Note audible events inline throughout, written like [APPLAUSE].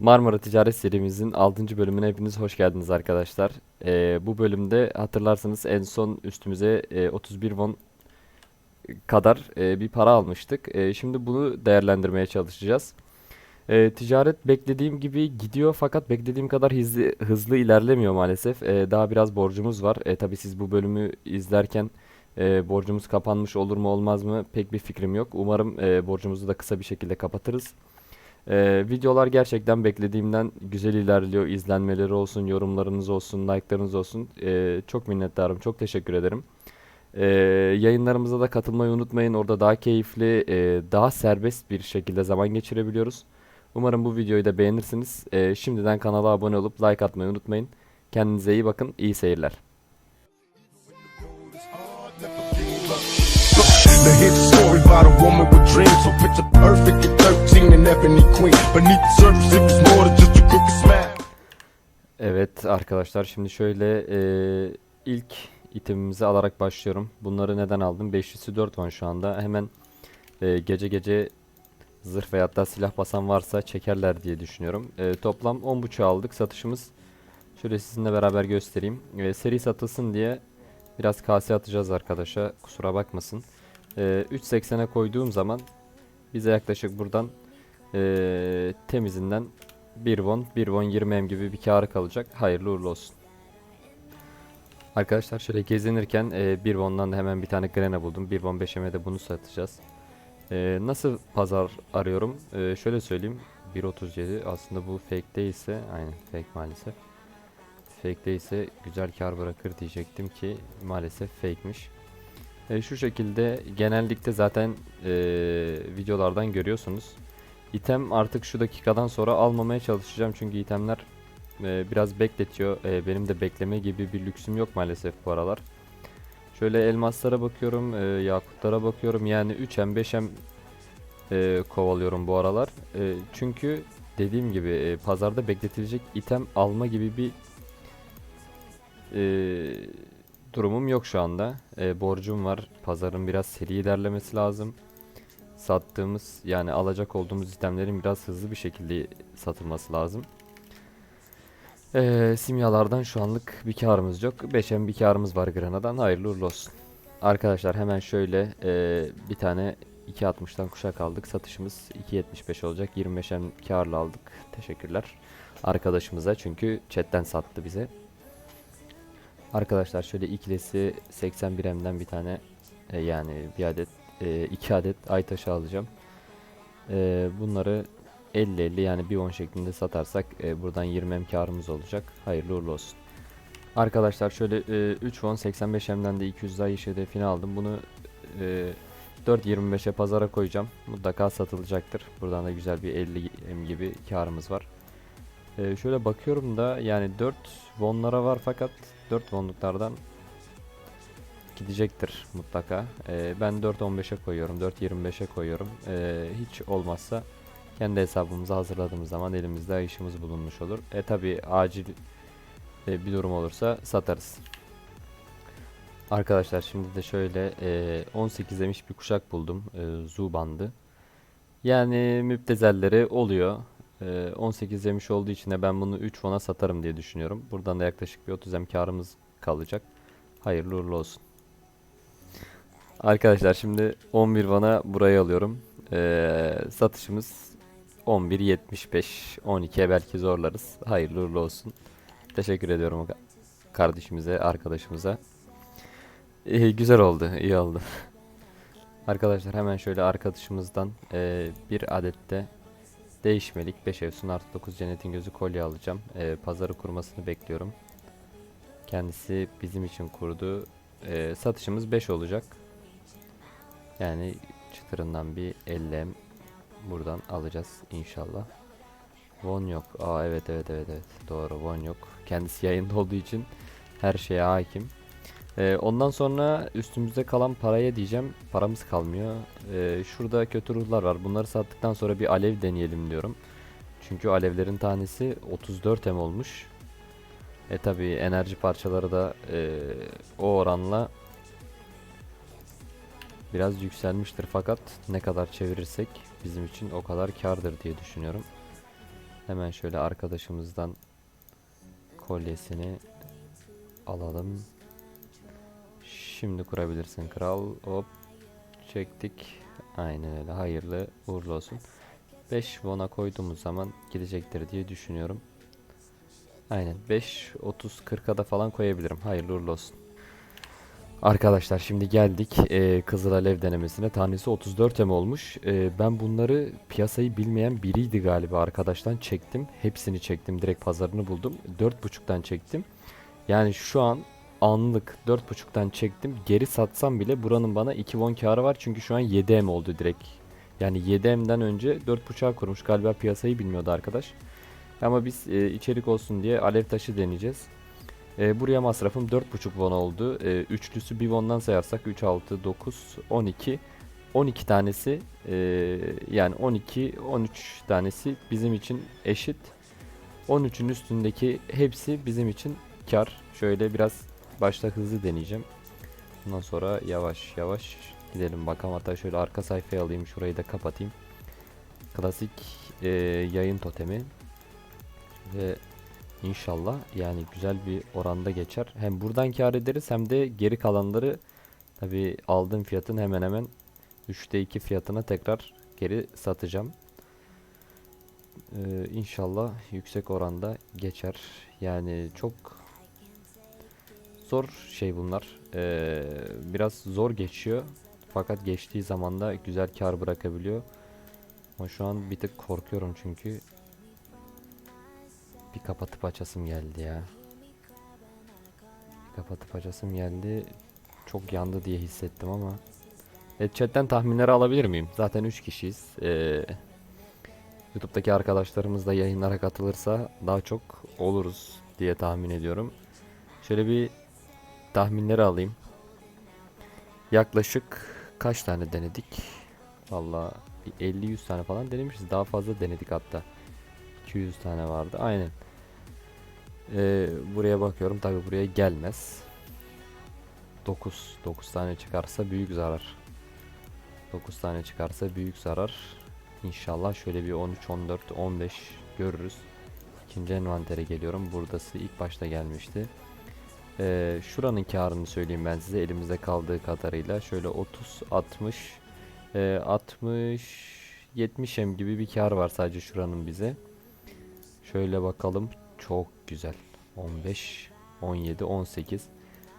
Marmara Ticaret serimizin 6. bölümüne hepiniz hoş geldiniz arkadaşlar. Ee, bu bölümde hatırlarsanız en son üstümüze e, 31 won kadar e, bir para almıştık. E, şimdi bunu değerlendirmeye çalışacağız. E, ticaret beklediğim gibi gidiyor fakat beklediğim kadar hızlı, hızlı ilerlemiyor maalesef. E, daha biraz borcumuz var. E, tabii siz bu bölümü izlerken e, borcumuz kapanmış olur mu olmaz mı pek bir fikrim yok. Umarım e, borcumuzu da kısa bir şekilde kapatırız. Ee, videolar gerçekten beklediğimden güzel ilerliyor. İzlenmeleri olsun, yorumlarınız olsun, like'larınız olsun. Ee, çok minnettarım. Çok teşekkür ederim. Ee, yayınlarımıza da katılmayı unutmayın. Orada daha keyifli, e, daha serbest bir şekilde zaman geçirebiliyoruz. Umarım bu videoyu da beğenirsiniz. Ee, şimdiden kanala abone olup like atmayı unutmayın. Kendinize iyi bakın. İyi seyirler. The hit story about a woman dreams. So picture perfect at 13 and ebony queen. Beneath the surface, it was more than just a crooked smile. Evet arkadaşlar şimdi şöyle e, ilk itemimizi alarak başlıyorum. Bunları neden aldım? 500'ü 4 won şu anda. Hemen e, gece gece zırh veyahut da silah basan varsa çekerler diye düşünüyorum. E, toplam 10.5 aldık. Satışımız şöyle sizinle beraber göstereyim. E, seri satılsın diye biraz kase atacağız arkadaşa. Kusura bakmasın. E, 3.80'e koyduğum zaman bize yaklaşık buradan e, temizinden 1 won, 1 won 20 em gibi bir karı kalacak. Hayırlı uğurlu olsun. Arkadaşlar şöyle gezinirken e, 1 won'dan da hemen bir tane grene buldum. 1 won 5 em'e de bunu satacağız. E, nasıl pazar arıyorum? E, şöyle söyleyeyim. 1.37 aslında bu fake değilse, aynen fake maalesef. Fake değilse güzel kar bırakır diyecektim ki maalesef fake'miş. E, şu şekilde genellikle zaten e, videolardan görüyorsunuz. İtem artık şu dakikadan sonra almamaya çalışacağım çünkü itemler e, biraz bekletiyor. E, benim de bekleme gibi bir lüksüm yok maalesef bu aralar. Şöyle elmaslara bakıyorum, e, yakutlara bakıyorum. Yani 3M 5M e, kovalıyorum bu aralar. E, çünkü dediğim gibi e, pazarda bekletilecek item alma gibi bir e, durumum yok şu anda. E, borcum var. Pazarın biraz seri ilerlemesi lazım sattığımız yani alacak olduğumuz itemlerin biraz hızlı bir şekilde satılması lazım. Ee, simyalardan şu anlık bir karımız yok. 5'en bir karımız var Grana'dan. Hayırlı uğurlu olsun. Arkadaşlar hemen şöyle e, bir tane 2.60'dan kuşak aldık. Satışımız 2.75 olacak. 25'en karla aldık. Teşekkürler arkadaşımıza çünkü chatten sattı bize. Arkadaşlar şöyle ikilisi 81M'den bir tane e, yani bir adet 2 adet ay taşı alacağım. E, bunları 50-50 yani bir 10 şeklinde satarsak e, buradan 20 em karımız olacak. Hayırlı uğurlu olsun. Arkadaşlar şöyle e, 3 won 85 emden de 200 ay iş hedefini aldım. Bunu e, 4.25'e pazara koyacağım. Mutlaka satılacaktır. Buradan da güzel bir 50 em gibi karımız var. E, şöyle bakıyorum da yani 4 wonlara var fakat 4 wonluklardan gidecektir mutlaka. Ee, ben 4.15'e koyuyorum, 4.25'e koyuyorum. Ee, hiç olmazsa kendi hesabımızı hazırladığımız zaman elimizde işimiz bulunmuş olur. E tabi acil e, bir durum olursa satarız. Arkadaşlar şimdi de şöyle e, 18 demiş bir kuşak buldum. E, Zu. Yani müptezelleri oluyor. E, 18 demiş olduğu için de ben bunu 3 won'a satarım diye düşünüyorum. Buradan da yaklaşık bir 30 em karımız kalacak. Hayırlı uğurlu olsun. Arkadaşlar şimdi 11 bana burayı alıyorum. Ee, satışımız 11.75 12'ye belki zorlarız. Hayırlı uğurlu olsun. Teşekkür ediyorum kardeşimize, arkadaşımıza. Ee, güzel oldu, iyi oldu. [LAUGHS] Arkadaşlar hemen şöyle arkadaşımızdan e, bir adette değişmelik 5 Efsun artı 9 Cennetin Gözü kolye alacağım. E, pazarı kurmasını bekliyorum. Kendisi bizim için kurdu. E, satışımız 5 olacak. Yani çıtırından bir 50 buradan alacağız inşallah. Won yok. Aa evet evet evet evet. Doğru Won yok. Kendisi yayında olduğu için her şeye hakim. Ee, ondan sonra üstümüzde kalan paraya diyeceğim. Paramız kalmıyor. Ee, şurada kötü ruhlar var. Bunları sattıktan sonra bir alev deneyelim diyorum. Çünkü alevlerin tanesi 34 M olmuş. E tabi enerji parçaları da e, o oranla biraz yükselmiştir fakat ne kadar çevirirsek bizim için o kadar kardır diye düşünüyorum. Hemen şöyle arkadaşımızdan kolyesini alalım. Şimdi kurabilirsin kral. Hop çektik. Aynen öyle. Hayırlı uğurlu olsun. 5 won'a koyduğumuz zaman gidecektir diye düşünüyorum. Aynen 5 30 40'a da falan koyabilirim. Hayırlı uğurlu olsun. Arkadaşlar şimdi geldik eee Kızıl Alev denemesine. Tanesi 34 M olmuş. Eee, ben bunları piyasayı bilmeyen biriydi galiba arkadaştan çektim. Hepsini çektim. Direkt pazarını buldum. 4.5'tan çektim. Yani şu an anlık 4.5'tan çektim. Geri satsam bile buranın bana 2 won karı var. Çünkü şu an 7 M oldu direkt. Yani 7 M'den önce 4.5'a kurmuş. Galiba piyasayı bilmiyordu arkadaş. Ama biz e, içerik olsun diye alev taşı deneyeceğiz. E, buraya masrafım 4.5 won oldu. E, üçlüsü bir won'dan sayarsak 3, 6, 9, 12. 12 tanesi e, yani 12, 13 tanesi bizim için eşit. 13'ün üstündeki hepsi bizim için kar. Şöyle biraz başta hızlı deneyeceğim. Ondan sonra yavaş yavaş gidelim bakalım. Hatta şöyle arka sayfaya alayım. Şurayı da kapatayım. Klasik e, yayın totemi. Ve inşallah yani güzel bir oranda geçer. Hem buradan kar ederiz hem de geri kalanları tabi aldığım fiyatın hemen hemen 3'te 2 fiyatına tekrar geri satacağım. Ee, inşallah yüksek oranda geçer. Yani çok zor şey bunlar. Ee, biraz zor geçiyor. Fakat geçtiği zaman da güzel kar bırakabiliyor. Ama şu an bir tık korkuyorum çünkü bir kapatıp açasım geldi ya. Bir kapatıp açasım geldi. Çok yandı diye hissettim ama. Evet chatten tahminleri alabilir miyim? Zaten 3 kişiyiz. Ee, YouTube'daki arkadaşlarımız da yayınlara katılırsa daha çok oluruz diye tahmin ediyorum. Şöyle bir tahminleri alayım. Yaklaşık kaç tane denedik? Valla 50-100 tane falan denemişiz. Daha fazla denedik hatta. 200 tane vardı. Aynen. Ee, buraya bakıyorum. Tabi buraya gelmez. 9. 9 tane çıkarsa büyük zarar. 9 tane çıkarsa büyük zarar. İnşallah şöyle bir 13, 14, 15 görürüz. İkinci envantere geliyorum. Buradası ilk başta gelmişti. Ee, şuranın karını söyleyeyim ben size elimizde kaldığı kadarıyla. Şöyle 30, 60, e, 60, 70 em gibi bir kar var sadece şuranın bize. Şöyle bakalım. Çok güzel. 15, 17, 18.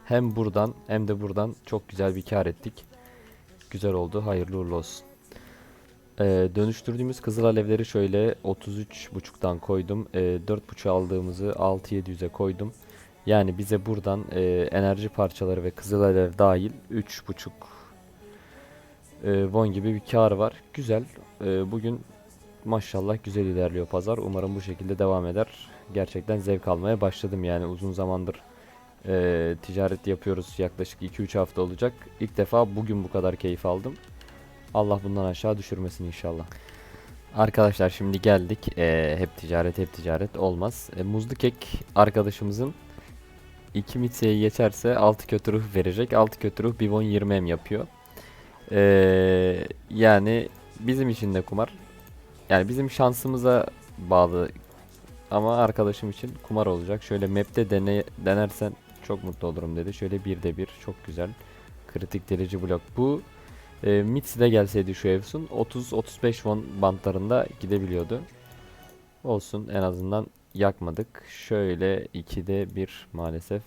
Hem buradan hem de buradan çok güzel bir kar ettik. Güzel oldu. Hayırlı uğurlu olsun. Ee, dönüştürdüğümüz kızıl alevleri şöyle 33.5'tan koydum. Ee, 4.5 aldığımızı 6-700'e koydum. Yani bize buradan e, enerji parçaları ve kızıl alev dahil 3.5 e, won gibi bir kar var. Güzel. E, bugün maşallah güzel ilerliyor pazar. Umarım bu şekilde devam eder. Gerçekten zevk almaya başladım yani uzun zamandır e, ticaret yapıyoruz. Yaklaşık 2-3 hafta olacak. İlk defa bugün bu kadar keyif aldım. Allah bundan aşağı düşürmesin inşallah. Arkadaşlar şimdi geldik. E, hep ticaret hep ticaret olmaz. E, muzlu kek arkadaşımızın 2 mitseye geçerse 6 kötü ruh verecek. 6 kötü ruh 1 won 20 em yapıyor. E, yani bizim için de kumar. Yani bizim şansımıza bağlı ama arkadaşım için kumar olacak. Şöyle map'te dene, denersen çok mutlu olurum dedi. Şöyle bir de bir çok güzel. Kritik delici blok. Bu e, Mitsi gelseydi şu Evsun 30-35 won bantlarında gidebiliyordu. Olsun en azından yakmadık. Şöyle 2'de 1 maalesef.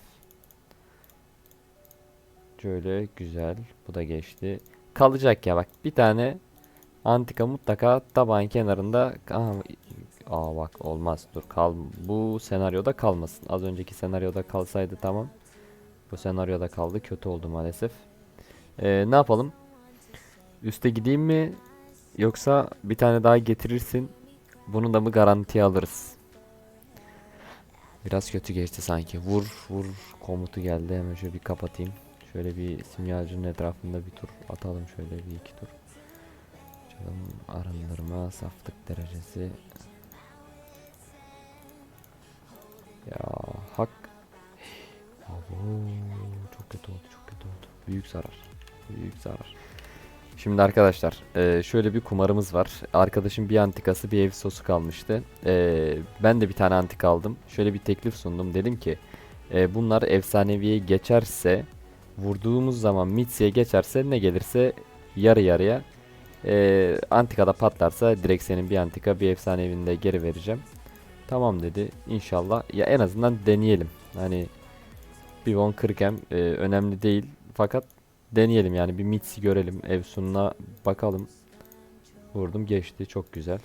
Şöyle güzel. Bu da geçti. Kalacak ya bak bir tane antika mutlaka tabağın kenarında Aha, Aa bak olmaz dur kal bu senaryoda kalmasın. Az önceki senaryoda kalsaydı tamam. Bu senaryoda kaldı kötü oldu maalesef. Ee, ne yapalım? Üste gideyim mi? Yoksa bir tane daha getirirsin. Bunu da mı garantiye alırız? Biraz kötü geçti sanki. Vur vur komutu geldi. Hemen şöyle bir kapatayım. Şöyle bir simyacının etrafında bir tur atalım. Şöyle bir iki tur. Açalım. Arındırma, saflık derecesi. Ya hak. Abo, çok kötü oldu, çok kötü oldu. Büyük zarar. Büyük zarar. Şimdi arkadaşlar e, şöyle bir kumarımız var. Arkadaşım bir antikası bir ev sosu kalmıştı. E, ben de bir tane antika aldım. Şöyle bir teklif sundum. Dedim ki e, bunlar efsaneviye geçerse vurduğumuz zaman Mitsi'ye geçerse ne gelirse yarı yarıya antikada patlarsa direkt senin bir antika bir efsanevinde geri vereceğim. Tamam dedi. İnşallah ya en azından deneyelim. Hani bir won 40M e, önemli değil fakat deneyelim yani bir Mitsi görelim. Evsun'una bakalım. Vurdum geçti çok güzel.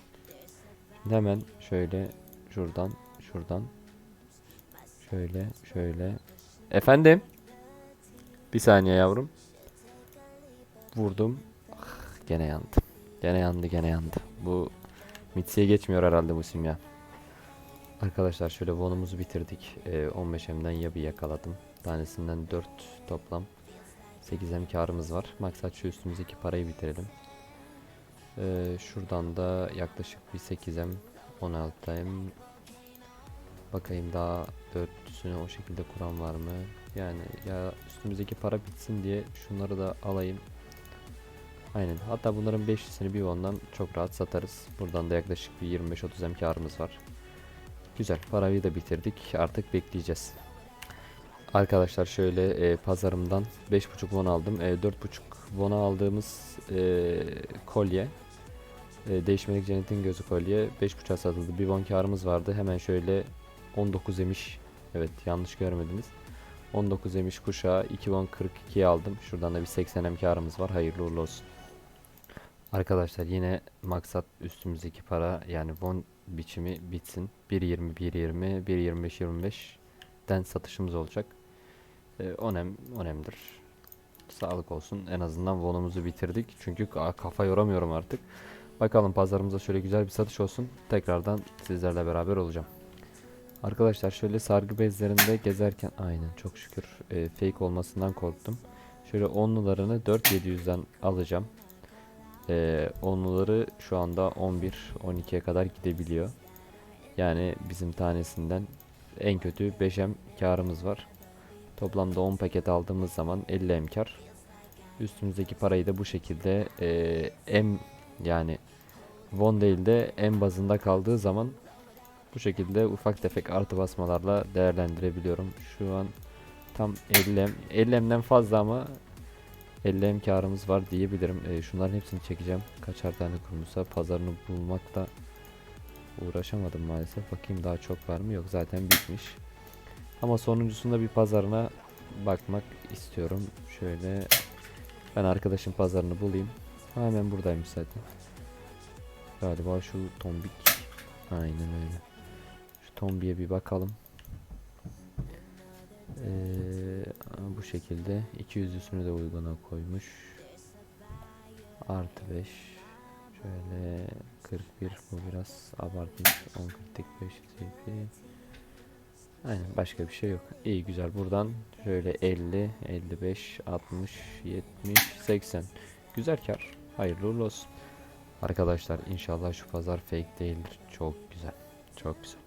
Şimdi hemen şöyle şuradan şuradan şöyle şöyle. Efendim? Bir saniye yavrum. Vurdum. Ah, gene yandı. Gene yandı gene yandı. Bu Mitsi'ye geçmiyor herhalde bu simya. Arkadaşlar şöyle vonumuzu bitirdik. Ee, 15M'den ya bir yakaladım. Tanesinden 4 toplam. 8M karımız var. Maksat şu üstümüzdeki parayı bitirelim. Ee, şuradan da yaklaşık bir 8M 16M Bakayım daha dörtlüsünü o şekilde kuran var mı? Yani ya üstümüzdeki para bitsin diye şunları da alayım. Aynen. Hatta bunların 5'lisini bir ondan çok rahat satarız. Buradan da yaklaşık bir 25-30 M karımız var. Güzel. Parayı da bitirdik. Artık bekleyeceğiz. Arkadaşlar şöyle e, pazarımdan 5.5 won aldım. E, 4.5 won'a aldığımız e, kolye e, değişmelik cennetin gözü kolye 5.5'a satıldı. Bir won karımız vardı. Hemen şöyle 19 emiş. Evet yanlış görmediniz. 19 emiş kuşağı 2 won 42'ye aldım. Şuradan da bir 80 em karımız var. Hayırlı uğurlu olsun. Arkadaşlar yine maksat üstümüzdeki para yani won biçimi bitsin. 1.20 1.20 1.25 25 den satışımız olacak. Ee, onem onemdir. Sağlık olsun. En azından vonumuzu bitirdik. Çünkü ka- kafa yoramıyorum artık. Bakalım pazarımıza şöyle güzel bir satış olsun. Tekrardan sizlerle beraber olacağım. Arkadaşlar şöyle sargı bezlerinde gezerken aynen çok şükür e, fake olmasından korktum. Şöyle onlularını 4700'den alacağım. E, onluları şu anda 11 12'ye kadar gidebiliyor. Yani bizim tanesinden en kötü 5M karımız var. Toplamda 10 paket aldığımız zaman 50 M kar. Üstümüzdeki parayı da bu şekilde e, M yani won değil de M bazında kaldığı zaman bu şekilde ufak tefek artı basmalarla değerlendirebiliyorum. Şu an tam 50M, 50M'den fazla ama 50M karımız var diyebilirim. E, şunların hepsini çekeceğim. Kaçar tane kurmuşsa pazarını bulmakta uğraşamadım maalesef. Bakayım daha çok var mı? Yok zaten bitmiş. Ama sonuncusunda bir pazarına bakmak istiyorum. Şöyle ben arkadaşın pazarını bulayım. Ha, Hemen buradaymış zaten. Galiba şu tombik. Aynen öyle. Şu tombiye bir bakalım. Ee, bu şekilde 200'lüsünü de uyguna koymuş. Artı 5. Şöyle 41 bu biraz abartmış. 10 45 TP. Aynen başka bir şey yok. İyi güzel buradan şöyle 50, 55, 60, 70, 80. Güzel kar. Hayırlı uğurlu olsun. Arkadaşlar inşallah şu pazar fake değildir. Çok güzel. Çok güzel.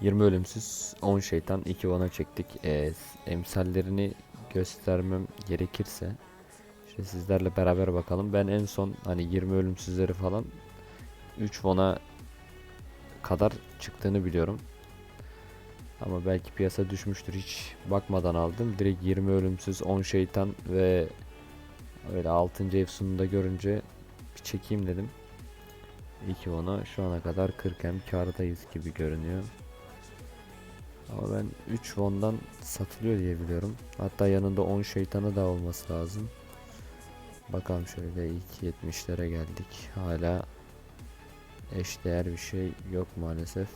20 ölümsüz 10 şeytan 2 vana çektik. Ee, emsallerini göstermem gerekirse işte sizlerle beraber bakalım. Ben en son hani 20 ölümsüzleri falan 3 vana kadar çıktığını biliyorum. Ama belki piyasa düşmüştür hiç bakmadan aldım. Direkt 20 ölümsüz 10 şeytan ve öyle 6. efsununu da görünce bir çekeyim dedim. 2 ona şu ana kadar 40 hem kardayız gibi görünüyor. Ama ben 3 won'dan satılıyor diye biliyorum. Hatta yanında 10 şeytanı da olması lazım. Bakalım şöyle 2.70'lere geldik. Hala eşdeğer bir şey yok maalesef.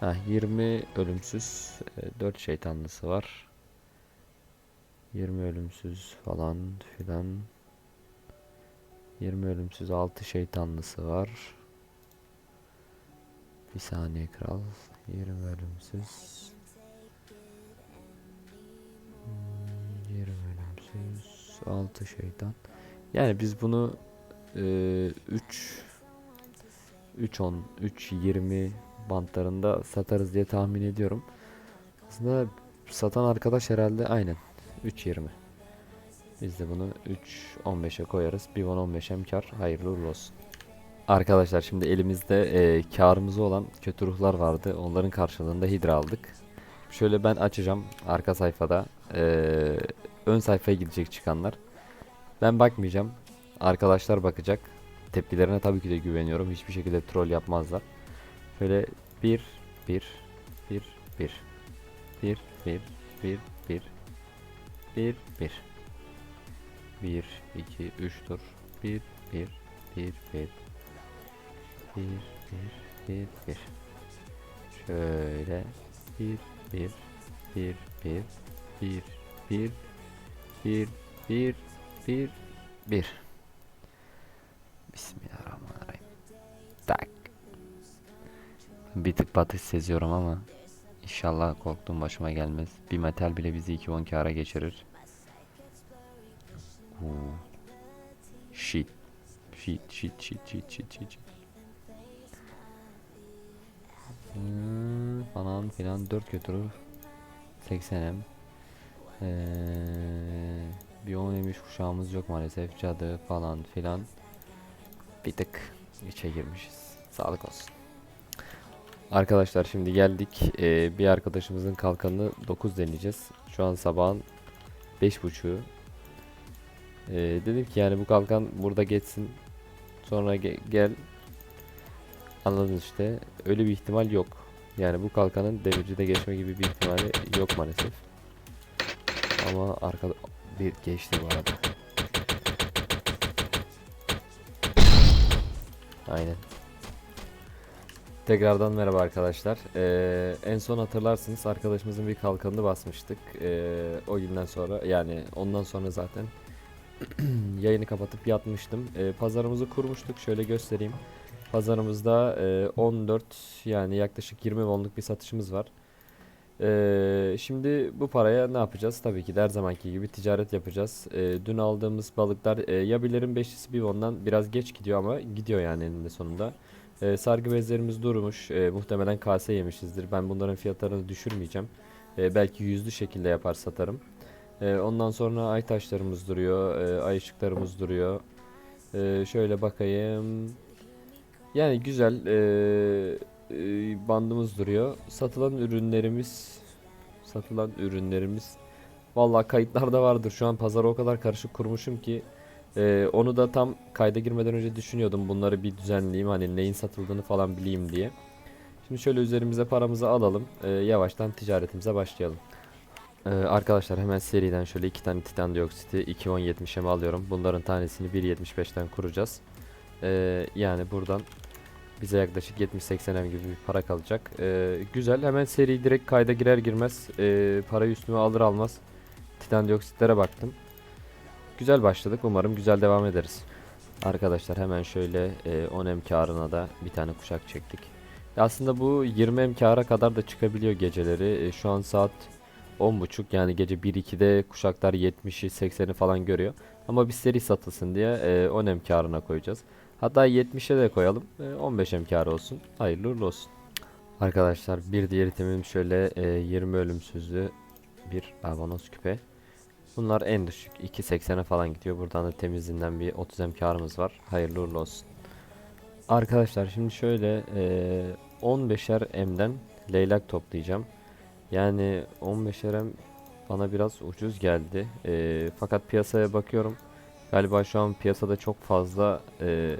Ha 20 ölümsüz 4 şeytanlısı var. 20 ölümsüz falan filan. 20 ölümsüz 6 şeytanlısı var. Bir saniye kral. 20 ölümsüz. Hmm, 20 ölümsüz 6 şeytan. Yani biz bunu 3 3 10 3 20 bantlarında satarız diye tahmin ediyorum. Aslında satan arkadaş herhalde aynen 3.20. Biz de bunu 3.15'e koyarız. Bir 10-15 hem kar. Hayırlı uğurlu olsun. Arkadaşlar şimdi elimizde e, karımızı olan kötü ruhlar vardı. Onların karşılığında hidra aldık. Şöyle ben açacağım arka sayfada. e, ön sayfaya gidecek çıkanlar. Ben bakmayacağım. Arkadaşlar bakacak. Tepkilerine tabii ki de güveniyorum. Hiçbir şekilde troll yapmazlar. Şöyle 1 1 1 1 1 1 1 1 1 1 1 2 3 tur 1 1 1 1 1 1 1 1 Şöyle. 1 1 1 1 1 1 1 1 1 1 Bismillahirrahmanirrahim. Tak. Bir tık batış seziyorum ama inşallah korktuğum başıma gelmez. Bir metal bile bizi 2 10 kara geçirir. Oo. Shit. Shit, shit, shit, shit, shit, shit. Hmm, falan filan 4 götürür. 80'em. Ee, bir 10 emiş kuşağımız yok maalesef. Cadı falan filan. Bir tık içe girmişiz. Sağlık olsun. Arkadaşlar şimdi geldik. Ee, bir arkadaşımızın kalkanını 9 deneyeceğiz. Şu an sabahın 5.30'u. Ee, dedim ki yani bu kalkan burada geçsin. Sonra ge- gel. Anladın işte. Öyle bir ihtimal yok. Yani bu kalkanın demircide geçme gibi bir ihtimali yok maalesef. Ama arkada bir geçti bu arada. Aynen. Tekrardan merhaba arkadaşlar. Ee, en son hatırlarsınız arkadaşımızın bir kalkanını basmıştık. Ee, o günden sonra yani ondan sonra zaten [CLEARS THROAT] yayını kapatıp yatmıştım. Ee, pazarımızı kurmuştuk. Şöyle göstereyim. Pazarımızda e, 14 yani yaklaşık 20 wonluk bir satışımız var. Ee, şimdi bu paraya ne yapacağız? Tabii ki de her zamanki gibi ticaret yapacağız. Ee, dün aldığımız balıklar e, yabilerin beşlisi bir wondan biraz geç gidiyor ama gidiyor yani eninde sonunda. Ee, sargı bezlerimiz durmuş. Ee, muhtemelen kase yemişizdir. Ben bunların fiyatlarını düşürmeyeceğim. Ee, belki yüzlü şekilde yapar satarım. Ee, ondan sonra ay taşlarımız duruyor. E, ay ışıklarımız duruyor. Ee, şöyle bakayım. Yani güzel ee, ee, bandımız duruyor. Satılan ürünlerimiz satılan ürünlerimiz vallahi kayıtlarda vardır. Şu an pazarı o kadar karışık kurmuşum ki ee, onu da tam kayda girmeden önce düşünüyordum. Bunları bir düzenleyeyim hani neyin satıldığını falan bileyim diye. Şimdi şöyle üzerimize paramızı alalım. Ee, yavaştan ticaretimize başlayalım. Ee, arkadaşlar hemen seriden şöyle iki tane titan dioksiti 2.10.70'e alıyorum. Bunların tanesini 1.75'ten kuracağız. Ee, yani buradan bize yaklaşık 70-80 em gibi bir para kalacak. Ee, güzel hemen seri direkt kayda girer girmez ee, parayı üstüme alır almaz titan dioksitlere baktım. Güzel başladık. Umarım güzel devam ederiz. Arkadaşlar hemen şöyle e, 10 em karına da bir tane kuşak çektik. Ya Aslında bu 20 em kâra kadar da çıkabiliyor geceleri. E, şu an saat 10.30 yani gece 1-2'de kuşaklar 70'i 80'i falan görüyor. Ama bir seri satılsın diye e, 10 em kârına koyacağız. Hatta 70'e de koyalım. E, 15 em kârı olsun. Hayırlı olsun. Arkadaşlar bir diğer itemim şöyle e, 20 ölümsüzlü bir avanos küpe. Bunlar en düşük 2.80'e falan gidiyor. Buradan da temizinden bir 30 em karımız var. Hayırlı uğurlu olsun. Arkadaşlar şimdi şöyle eee 15'er M'den leylak toplayacağım. Yani 15'er M bana biraz ucuz geldi. Eee, fakat piyasaya bakıyorum. Galiba şu an piyasada çok fazla eee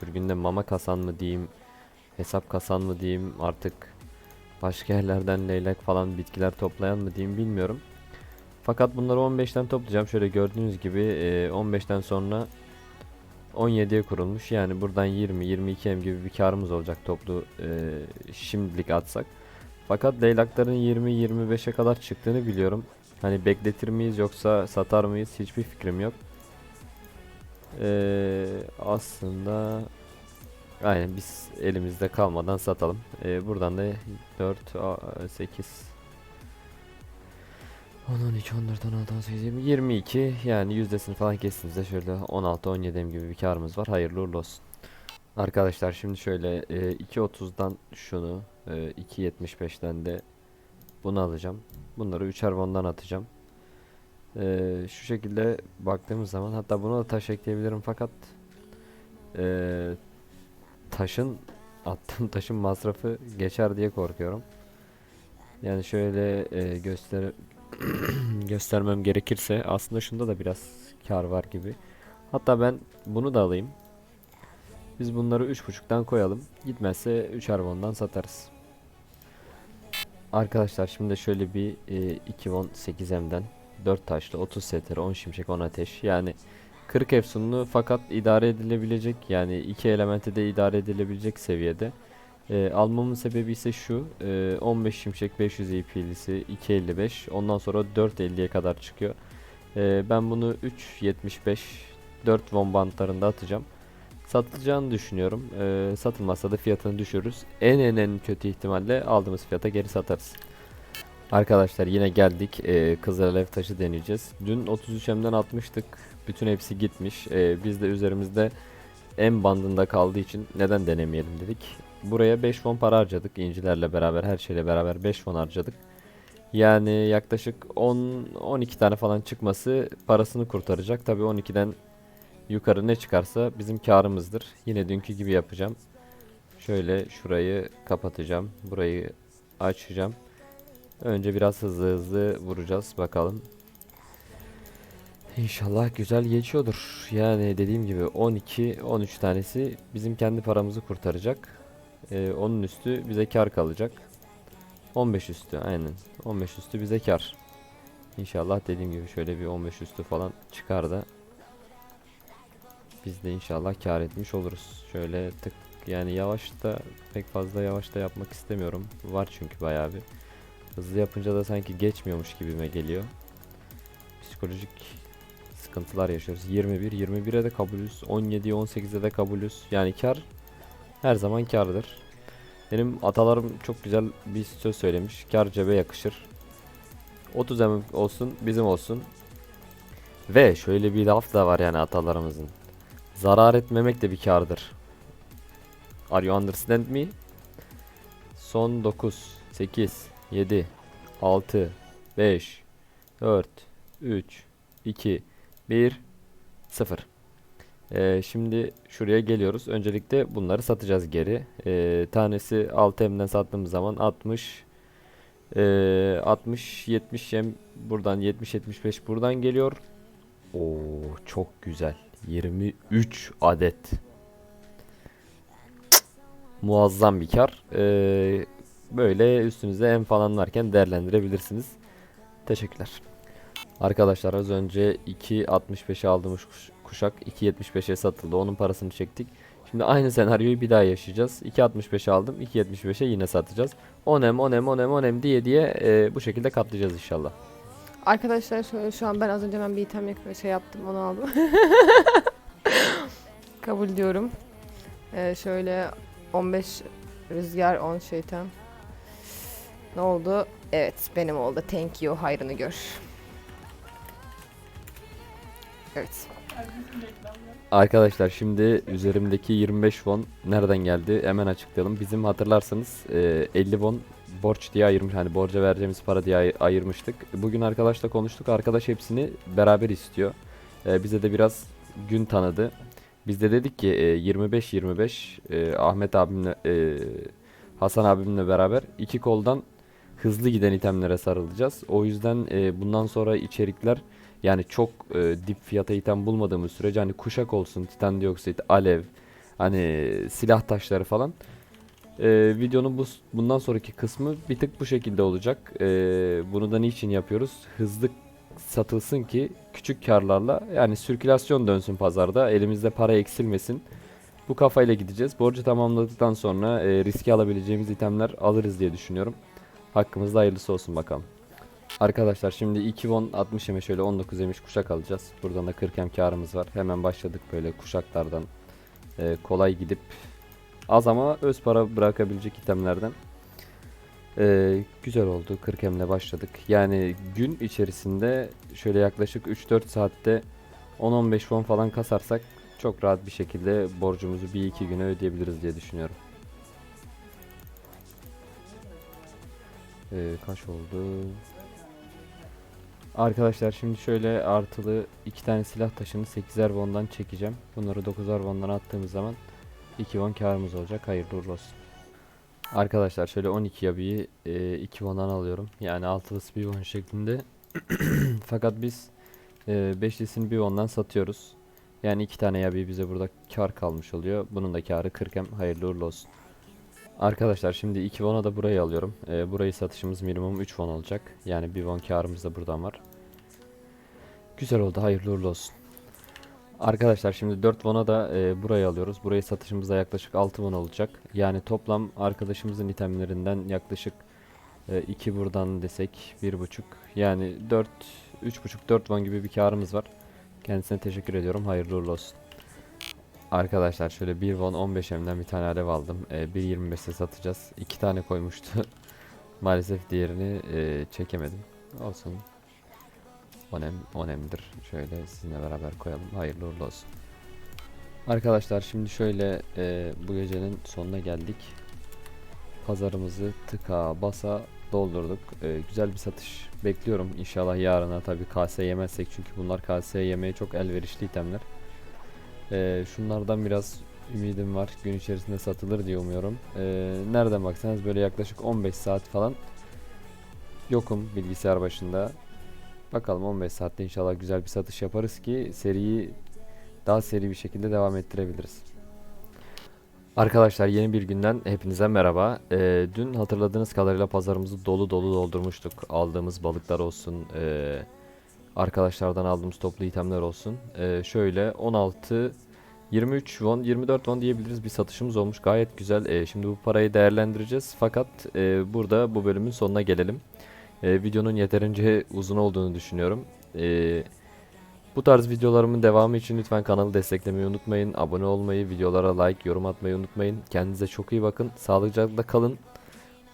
sürgünde mama kasan mı diyeyim, hesap kasan mı diyeyim artık başka yerlerden leylak falan bitkiler toplayan mı diyeyim bilmiyorum. Fakat bunları 15'ten toplayacağım. Şöyle gördüğünüz gibi e, 15'ten sonra 17'ye kurulmuş. Yani buradan 20-22 em gibi bir karımız olacak toplu şimdilik atsak. Fakat leylakların 20-25'e kadar çıktığını biliyorum. Hani bekletir miyiz yoksa satar mıyız hiçbir fikrim yok. E, aslında aynen biz elimizde kalmadan satalım. E, buradan da 4, 8, 10, 12, 14, 16, 18, 20, 22 yani yüzdesini falan kestiğimizde şöyle 16, 17 em gibi bir karımız var. Hayırlı uğurlu olsun. Arkadaşlar şimdi şöyle e, 2.30'dan şunu e, 2.75'ten de bunu alacağım. Bunları 3'er bondan atacağım. Ee, şu şekilde baktığımız zaman hatta buna da taş ekleyebilirim fakat ee, taşın attığım taşın masrafı geçer diye korkuyorum. Yani şöyle ee, göster [CLEARS THROAT] göstermem gerekirse aslında şunda da biraz kar var gibi. Hatta ben bunu da alayım. Biz bunları 3.5'tan koyalım. Gitmezse 3 bondan satarız. Arkadaşlar şimdi şöyle bir e, 2 won 8M'den 4 taşlı 30 seter 10 şimşek 10 ateş yani 40 efsunlu fakat idare edilebilecek yani iki elementi de idare edilebilecek seviyede. E, almamın sebebi ise şu e, 15 şimşek 500 EP'lisi 2.55 ondan sonra 4.50'ye kadar çıkıyor. E, ben bunu 3.75 4 won bantlarında atacağım. Satılacağını düşünüyorum. Ee, satılmazsa da fiyatını düşürürüz. En en en kötü ihtimalle aldığımız fiyata geri satarız. Arkadaşlar yine geldik. Ee, Kızıl Alev taşı deneyeceğiz. Dün 33M'den atmıştık. Bütün hepsi gitmiş. Ee, biz de üzerimizde en bandında kaldığı için neden denemeyelim dedik. Buraya 5 won para harcadık. incilerle beraber her şeyle beraber 5 won harcadık. Yani yaklaşık 10-12 tane falan çıkması parasını kurtaracak. Tabi 12'den Yukarı ne çıkarsa bizim karımızdır. Yine dünkü gibi yapacağım. Şöyle şurayı kapatacağım. Burayı açacağım. Önce biraz hızlı hızlı vuracağız bakalım. İnşallah güzel geçiyordur. Yani dediğim gibi 12-13 tanesi bizim kendi paramızı kurtaracak. Ee, onun üstü bize kar kalacak. 15 üstü aynen. 15 üstü bize kar. İnşallah dediğim gibi şöyle bir 15 üstü falan çıkar da biz de inşallah kar etmiş oluruz. Şöyle tık yani yavaş da pek fazla yavaş da yapmak istemiyorum. Var çünkü bayağı bir. Hızlı yapınca da sanki geçmiyormuş gibime geliyor. Psikolojik sıkıntılar yaşıyoruz. 21, 21'e de kabulüz. 17, 18'e de kabulüz. Yani kar her zaman kardır. Benim atalarım çok güzel bir söz söylemiş. Kar cebe yakışır. 30 emin olsun, bizim olsun. Ve şöyle bir laf da var yani atalarımızın. Zarar etmemek de bir kardır. Are you understand me? Son 9, 8, 7, 6, 5, 4, 3, 2, 1, 0. Ee, şimdi şuraya geliyoruz. Öncelikle bunları satacağız geri. Ee, tanesi 6M'den sattığımız zaman 60, ee, 60, 70 M buradan 70, 75 buradan geliyor. Oo çok güzel. 23 adet. Muazzam bir kar. Ee, böyle üstünüze en falan varken değerlendirebilirsiniz. Teşekkürler. Arkadaşlar az önce 2.65'e aldığımız kuş- kuşak 2.75'e satıldı. Onun parasını çektik. Şimdi aynı senaryoyu bir daha yaşayacağız. 2.65'e aldım. 2.75'e yine satacağız. 10M 10M 10M 10M diye diye e, bu şekilde katlayacağız inşallah. Arkadaşlar şöyle şu an ben az önce ben bir item yak- şey yaptım onu aldım. [LAUGHS] Kabul diyorum. Ee, şöyle 15 rüzgar 10 şeytan. Ne oldu? Evet benim oldu. Thank you. Hayrını gör. Evet. Arkadaşlar şimdi üzerimdeki 25 won nereden geldi hemen açıklayalım. Bizim hatırlarsanız e, 50 won borç diye ayırmış hani borca vereceğimiz para diye ay- ayırmıştık. Bugün arkadaşla konuştuk. Arkadaş hepsini beraber istiyor. E, bize de biraz gün tanıdı. Biz de dedik ki 25 25 Ahmet abimle e, Hasan abimle beraber iki koldan hızlı giden itemlere sarılacağız. O yüzden e, bundan sonra içerikler yani çok e, dip fiyata item bulmadığımız sürece hani kuşak olsun, titan dioksit, alev, hani silah taşları falan. E, videonun bu bundan sonraki kısmı bir tık bu şekilde olacak. E, bunu da niçin yapıyoruz? Hızlı satılsın ki küçük karlarla yani sirkülasyon dönsün pazarda. Elimizde para eksilmesin. Bu kafayla gideceğiz. Borcu tamamladıktan sonra e, riski alabileceğimiz itemler alırız diye düşünüyorum. Hakkımızda hayırlısı olsun bakalım. Arkadaşlar şimdi 2 won 60 eme şöyle 19 emiş kuşak alacağız. Buradan da 40 em karımız var. Hemen başladık böyle kuşaklardan e, kolay gidip az ama öz para bırakabilecek itemlerden. E, güzel oldu 40 emle başladık. Yani gün içerisinde şöyle yaklaşık 3-4 saatte 10-15 won falan kasarsak çok rahat bir şekilde borcumuzu bir iki güne ödeyebiliriz diye düşünüyorum. E, kaç oldu? Arkadaşlar şimdi şöyle artılı iki tane silah taşını 8'er won'dan çekeceğim. Bunları 9'er won'dan attığımız zaman 2 won karımız olacak. Hayırlı uğurlu olsun. Arkadaşlar şöyle 12 yabiyi e, 2 won'dan alıyorum. Yani altılısı bir won şeklinde. [CLEARS THROAT] Fakat biz e, beşlisini bir won'dan satıyoruz. Yani iki tane yabi bize burada kar kalmış oluyor. Bunun da karı 40 hem hayırlı uğurlu olsun. Arkadaşlar şimdi 2 won'a da burayı alıyorum. E, burayı satışımız minimum 3 won olacak. Yani 1 won karımız da buradan var. Güzel oldu hayırlı uğurlu olsun. Arkadaşlar şimdi 4 won'a da e, burayı alıyoruz. Burayı satışımızda yaklaşık 6 won olacak. Yani toplam arkadaşımızın itemlerinden yaklaşık e, 2 buradan desek 1.5 yani 4 3.5 4 won gibi bir karımız var. Kendisine teşekkür ediyorum. Hayırlı uğurlu olsun. Arkadaşlar şöyle 1 won 15 M'den bir tane alev aldım. E, 1.25'e satacağız. 2 tane koymuştu. [LAUGHS] Maalesef diğerini e, çekemedim. Olsun. 10 M 10 M'dir. Şöyle sizinle beraber koyalım. Hayırlı uğurlu olsun. Arkadaşlar şimdi şöyle e, bu gecenin sonuna geldik. Pazarımızı tıka basa doldurduk. E, güzel bir satış bekliyorum. İnşallah yarına tabi KS yemezsek çünkü bunlar KS yemeye çok elverişli itemler. E, şunlardan biraz ümidim var. Gün içerisinde satılır diye umuyorum. E, nereden baksanız böyle yaklaşık 15 saat falan yokum bilgisayar başında. Bakalım 15 saatte inşallah güzel bir satış yaparız ki seriyi daha seri bir şekilde devam ettirebiliriz. Arkadaşlar yeni bir günden hepinize merhaba. Ee, dün hatırladığınız kadarıyla pazarımızı dolu dolu doldurmuştuk. Aldığımız balıklar olsun, ee, arkadaşlardan aldığımız toplu itemler olsun. Ee, şöyle 16, 23 won, 24 won diyebiliriz bir satışımız olmuş. Gayet güzel. Ee, şimdi bu parayı değerlendireceğiz. Fakat ee, burada bu bölümün sonuna gelelim. Ee, videonun yeterince uzun olduğunu düşünüyorum. Ee, bu tarz videolarımın devamı için lütfen kanalı desteklemeyi unutmayın. Abone olmayı, videolara like, yorum atmayı unutmayın. Kendinize çok iyi bakın. Sağlıcakla kalın.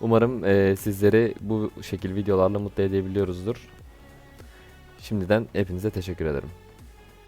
Umarım eee, sizleri bu şekil videolarla mutlu edebiliyoruzdur. Şimdiden hepinize teşekkür ederim.